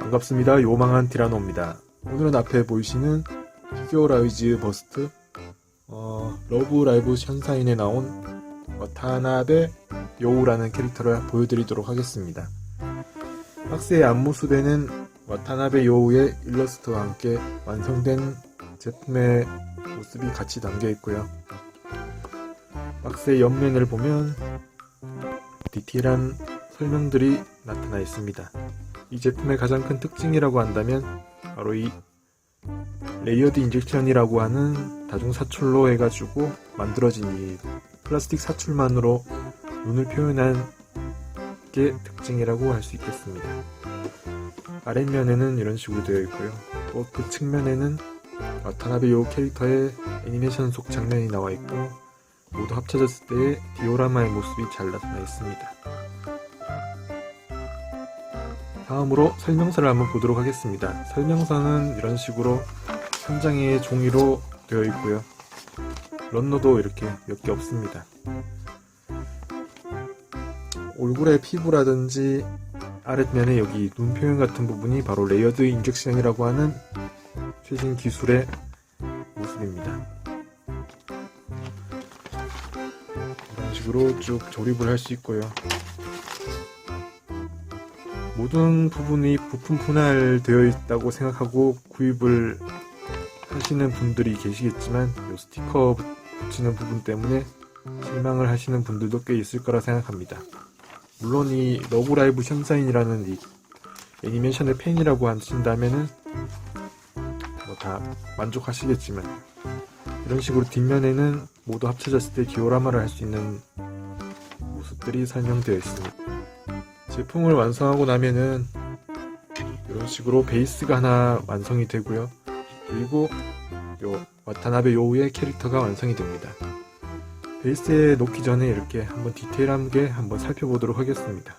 반갑습니다. 요망한 티라노입니다. 오늘은 앞에 보이시는 피규어 라이즈 버스트 어, 러브 라이브 션사인에 나온 와타나베 요우라는 캐릭터를 보여드리도록 하겠습니다. 박스의 앞모습에는 와타나베 요우의 일러스트와 함께 완성된 제품의 모습이 같이 담겨 있고요. 박스의 옆면을 보면 디테일한 설명들이 나타나 있습니다. 이 제품의 가장 큰 특징이라고 한다면 바로 이 레이어드 인젝션이라고 하는 다중 사출로 해가지고 만들어진 이 플라스틱 사출만으로 눈을 표현한 게 특징이라고 할 수 있겠습니다. 아랫면에는 이런 식으로 되어 있고요. 또 그 측면에는 와타나베 요 캐릭터의 애니메이션 속 장면이 나와 있고 모두 합쳐졌을 때의 디오라마의 모습이 잘 나타나 있습니다. 다음으로 설명서를 한번 보도록 하겠습니다. 설명서는 이런 식으로 3장의 종이로 되어 있고요. 런너도 이렇게 몇 개 없습니다. 얼굴의 피부라든지 아랫면에 여기 눈 표현 같은 부분이 바로 레이어드 인젝션이라고 하는 최신 기술의 모습입니다. 이런 식으로 쭉 조립을 할 수 있고요. 모든 부분이 부품 분할되어 있다고 생각하고 구입을 하시는 분들이 계시겠지만 이 스티커 붙이는 부분 때문에 실망을 하시는 분들도 꽤 있을 거라 생각합니다. 물론 이 러브라이브 션사인이라는 이 애니메이션의 팬이라고 하신다면은 뭐 다 만족하시겠지만 이런 식으로 뒷면에는 모두 합쳐졌을 때 디오라마를 할 수 있는 모습들이 설명되어 있습니다. 제품을 완성하고 나면은 이런 식으로 베이스가 하나 완성이 되고요. 그리고 요 와타나베 요우의 캐릭터가 완성이 됩니다. 베이스에 놓기 전에 이렇게 한번 디테일하게 한번 살펴보도록 하겠습니다.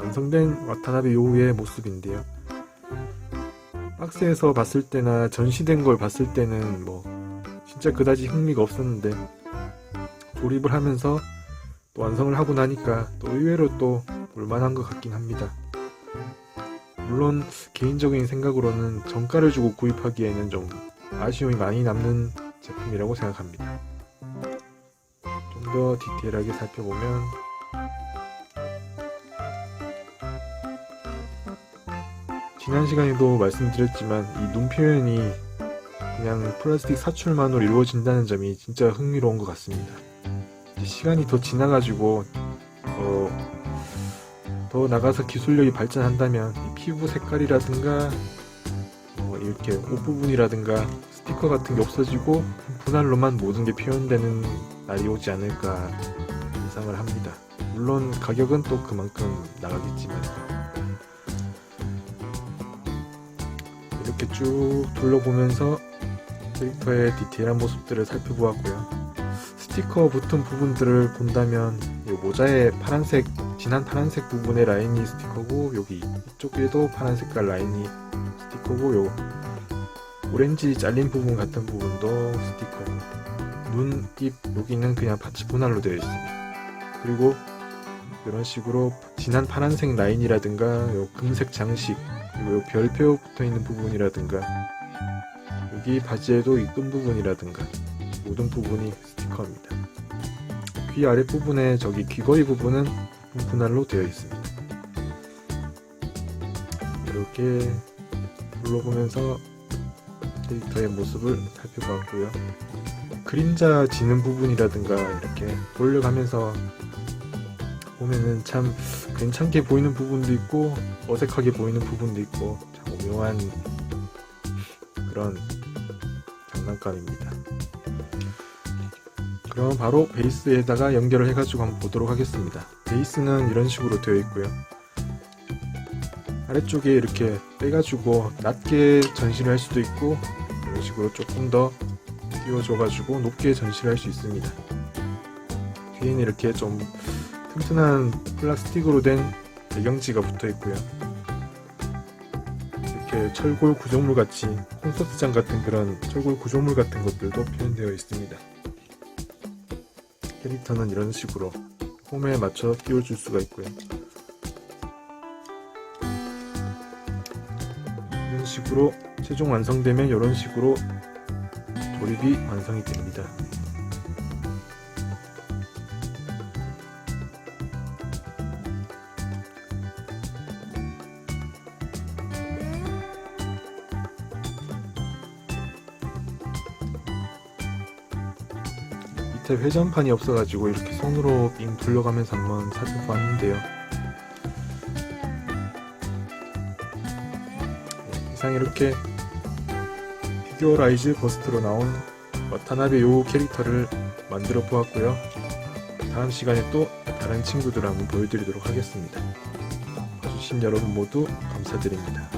완성된 와타나베 요우의 모습인데요. 박스에서 봤을 때나 전시된 걸 봤을 때는 뭐 진짜 그다지 흥미가 없었는데 조립을 하면서 또 완성을 하고 나니까 또 의외로 또 볼만한 것 같긴 합니다. 물론 개인적인 생각으로는 정가를 주고 구입하기에는 좀 아쉬움이 많이 남는 제품이라고 생각합니다. 좀 더 디테일하게 살펴보면 지난 시간에도 말씀드렸지만 이 눈 표현이 그냥 플라스틱 사출만으로 이루어진다는 점이 진짜 흥미로운 것 같습니다. 시간이 더 지나가지고 어, 더 나가서 기술력이 발전한다면 이 피부 색깔이라든가 어, 이렇게 옷 부분이라든가 스티커 같은 게 없어지고 분할로만 모든 게 표현되는 날이 오지 않을까 예상을 합니다. 물론 가격은 또 그만큼 나가겠지만 이렇게 쭉 둘러보면서 캐릭터의 디테일한 모습들을 살펴보았고요. 스티커 붙은 부분들을 본다면 이 모자의 파란색 진한 파란색 부분의 라인이 스티커고 여기 이쪽에도 파란 색깔 라인이 스티커고 요 오렌지 잘린 부분 같은 부분도 스티커고 눈, 입 여기는 그냥 파츠 분할로 되어 있습니다. 그리고 이런 식으로 진한 파란색 라인이라든가 요 금색 장식 그리고 요 별표 붙어 있는 부분이라든가 여기 바지에도 이 끈 부분이라든가 모든 부분이 스티커입니다. 귀 아랫부분에 저기 귀걸이 부분은 분할로 되어 있습니다. 이렇게 둘러보면서 캐릭터의 모습을 살펴봤고요. 그림자 지는 부분이라든가 이렇게 돌려가면서 보면은 참 괜찮게 보이는 부분도 있고 어색하게 보이는 부분도 있고 참 오묘한 그런 장난감입니다. 그럼 바로 베이스에다가 연결을 해가지고 한번 보도록 하겠습니다. 베이스는 이런 식으로 되어 있고요. 아래쪽에 이렇게 빼가지고 낮게 전시를 할 수도 있고 이런 식으로 조금 더 띄워줘가지고 높게 전시를 할 수 있습니다. 뒤에는 이렇게 좀 튼튼한 플라스틱으로 된 배경지가 붙어 있고요. 이렇게 철골 구조물 같이 콘서트장 같은 그런 철골 구조물 같은 것들도 표현되어 있습니다. 캐릭터는 이런 식으로 홈에 맞춰 끼워줄 수가 있고요. 이런 식으로 최종 완성되면 이런 식으로 조립이 완성이 됩니다. 밑에 회전판이 없어가지고 이렇게 손으로 빙 둘러가면서 한번 사진 봤는데요. 네, 이상 이렇게 피규어라이즈 버스트로 나온 와타나베 요 캐릭터를 만들어 보았고요. 다음 시간에 또 다른 친구들을 한번 보여드리도록 하겠습니다. 봐주신 여러분 모두 감사드립니다.